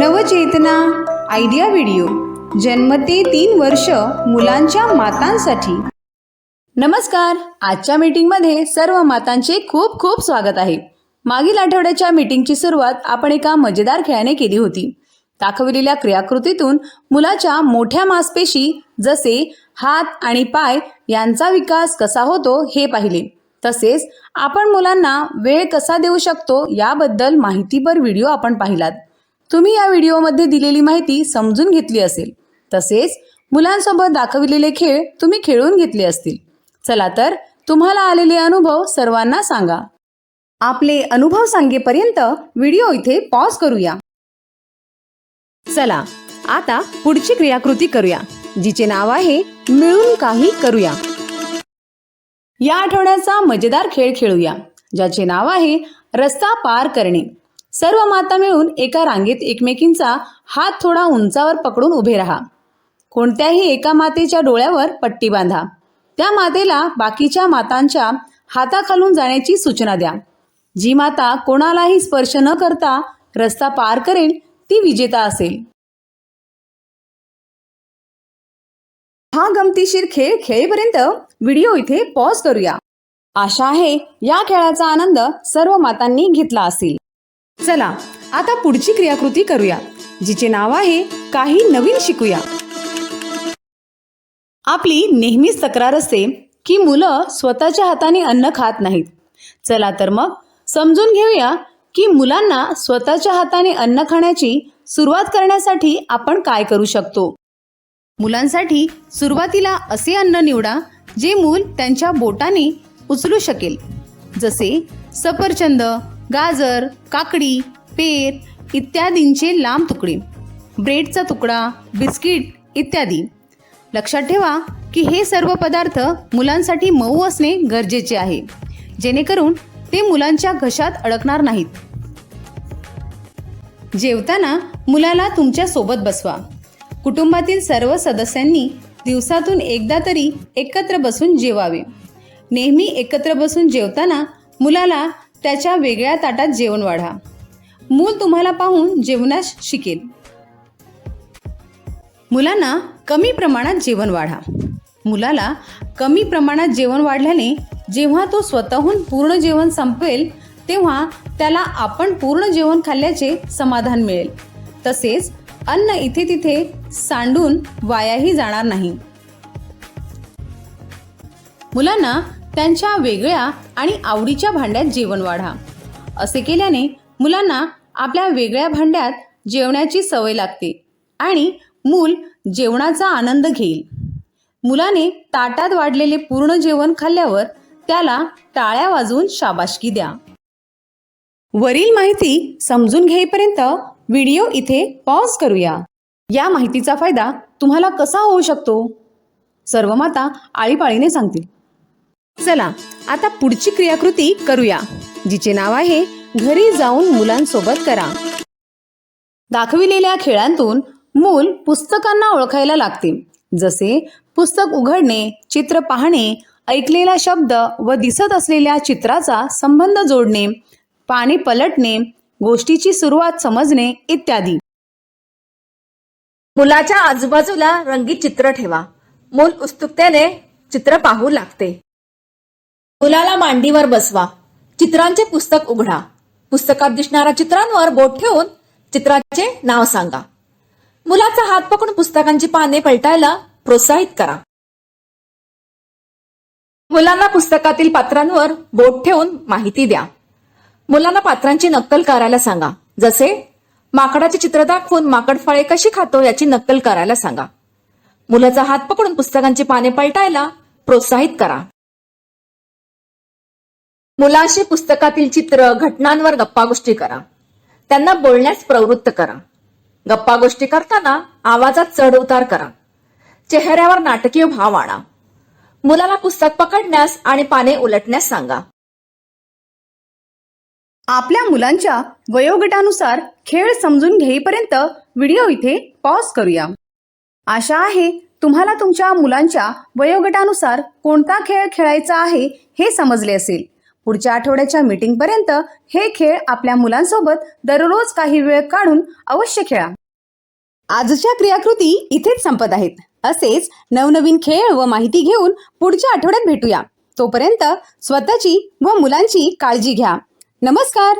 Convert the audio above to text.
नवचेतना idea video. जन्म ते तीन वर्ष मुलांच्या मातांसाठी. नमस्कार. आजच्या मीटिंगमध्ये सर्व मातांचे खूप खूप स्वागत आहे. मागील आठवड्याच्या मीटिंगची सुरुवात आपण एका मजेदार खेळाने केली होती. दाखवलेल्या क्रियाकृतीतून मुलाच्या मोठ्या मांसपेशी जसे हात आणि पाय यांचा विकास कसा होतो हे पाहिले. तसेच आपण मुलांना वेळ कसा देऊ शकतो याबद्दल माहितीपर व्हिडिओ आपण पाहिलात. तुम्ही या व्हिडिओमध्ये दिलेली माहिती समजून घेतली असेल. तसेच मुलांसोबत दाखविलेले खेळ तुम्ही खेळून घेतले असतील. चला तर तुम्हाला आलेले अनुभव सर्वांना सांगा. आपले अनुभव सांगेपर्यंत व्हिडिओ इथे पॉज करूया. चला आता पुढची क्रियाकृती करूया जिचे नाव आहे मिळून काही करूया. या आठवड्याचा मजेदार खेळ खेळूया ज्याचे नाव आहे रस्ता पार करणे. सर्व माता मिळून एका रांगेत एकमेकींचा हात थोडा उंचावर पकडून उभे राहा. कोणत्याही एका मातेच्या डोळ्यावर पट्टी बांधा. त्या मातेला बाकीच्या मातांच्या हाताखालून जाण्याची सूचना द्या. जी माता कोणालाही स्पर्श न करता रस्ता पार करेल ती विजेता असेल. हा गमतीशीर खेळ खेळेपर्यंत व्हिडिओ इथे पॉज करूया. आशा आहे या खेळाचा आनंद सर्व मातांनी घेतला असेल. चला आता पुढची क्रियाकृती करूया जिचे नाव आहे काही नवीन शिकूया. आपली नेहमीच तक्रार असते की मुलं स्वतःच्या हाताने अन्न खात नाहीत. चला तर मग समजून घेऊया की मुलांना स्वतःच्या हाताने अन्न खाण्याची सुरुवात करण्यासाठी आपण काय करू शकतो. मुलांसाठी सुरुवातीला असे अन्न निवडा जे मूल त्यांच्या बोटाने उचलू शकेल. जसे सफरचंद गाजर काकडी पेर इत्यादींचे लांब तुकडे ब्रेडचा तुकडा बिस्किट इत्यादी. लक्षात ठेवा की हे सर्व पदार्थ मुलांसाठी मऊ असणे गरजेचे आहे. जेणेकरून ते मुलांच्या घशात अडकणार नाहीत. जेवताना मुलाला तुमच्यासोबत बसवा. कुटुंबातील सर्व सदस्यांनी दिवसातून एकदा तरी एकत्र बसून जेवावे. नेहमी एकत्र बसून जेवताना मुलाला त्याच्या वेगळ्या ताटात जेवण वाढा. मूल तुम्हाला पाहून जेवणास शिकेल. मुलांना कमी प्रमाणात जेवण वाढा. मुलाला कमी प्रमाणात जेवण वाढल्याने जेव्हा तो स्वतःहून पूर्ण जेवण संपवेल तेव्हा त्याला आपण पूर्ण जेवण खाल्ल्याचे समाधान मिळेल. तसेच अन्न इथे तिथे सांडून वायाही जाणार नाही. मुलांना त्यांच्या वेगळ्या आणि आवडीच्या भांड्यात जेवण वाढा. असे केल्याने मुलांना आपल्या वेगळ्या भांड्यात जेवण्याची सवय लागते आणि मूल जेवणाचा आनंद घेईल. मुलाने ताटात वाढलेले पूर्ण जेवण खाल्ल्यावर त्याला टाळ्या वाजवून शाबाशकी द्या. वरील माहिती समजून घेईपर्यंत व्हिडिओ इथे पॉज करूया. या माहितीचा फायदा तुम्हाला कसा होऊ शकतो? सर्व माता आळीपाळीने सांगतील. चला आता पुढची क्रियाकृती करूया जिचे नाव आहे घरी जाऊन मुलांसोबत करा. दाखविलेल्या खेळांतून मूल पुस्तकांना ओळखायला लागते जसे पुस्तक उघडणे चित्र पाहणे ऐकलेला शब्द व दिसत असलेल्या चित्राचा संबंध जोडणे पाणी पलटणे गोष्टीची सुरुवात समजणे इत्यादी. मुलाच्या आजूबाजूला रंगीत चित्र ठेवा. मूल उत्सुकतेने चित्र पाहू लागते. मुलाला मांडीवर बसवा. चित्रांचे पुस्तक उघडा. पुस्तकात दिसणाऱ्या चित्रांवर बोट ठेवून चित्राचे नाव सांगा. मुलाचा हात पकडून पुस्तकांची पाने पलटायला प्रोत्साहित करा. मुलांना पुस्तकातील पात्रांवर बोट ठेवून माहिती द्या. मुलांना पात्रांची नक्कल करायला सांगा. जसे माकडाचे चित्र दाखवून माकड फळे कशी खातो याची नक्कल करायला सांगा. मुलाचा हात पकडून पुस्तकांची पाने पलटायला प्रोत्साहित करा. मुलांशी पुस्तकातील चित्र घटनांवर गप्पा गोष्टी करा. त्यांना बोलण्यास प्रवृत्त करा. गप्पा गोष्टी करताना आवाजात चढ उतार करा. चेहऱ्यावर नाटकीय भाव आणा. मुलाला पुस्तक पकडण्यास आणि पाने उलटण्यास सांगा. आपल्या मुलांच्या वयोगटानुसार खेळ समजून घेईपर्यंत व्हिडिओ इथे पॉज करूया. आशा आहे तुम्हाला तुमच्या मुलांच्या वयोगटानुसार कोणता खेळ खेळायचा आहे हे समजले असेल. पुढच्या आठवड्याच्या मीटिंगपर्यंत हे खेळ आपल्या मुलांसोबत दररोज काही वेळ काढून अवश्य खेळा. आजच्या क्रियाकृती इथेच संपत आहेत. असेच नवनवीन खेळ व माहिती घेऊन पुढच्या आठवड्यात भेटूया. तोपर्यंत स्वतःची व मुलांची काळजी घ्या. नमस्कार!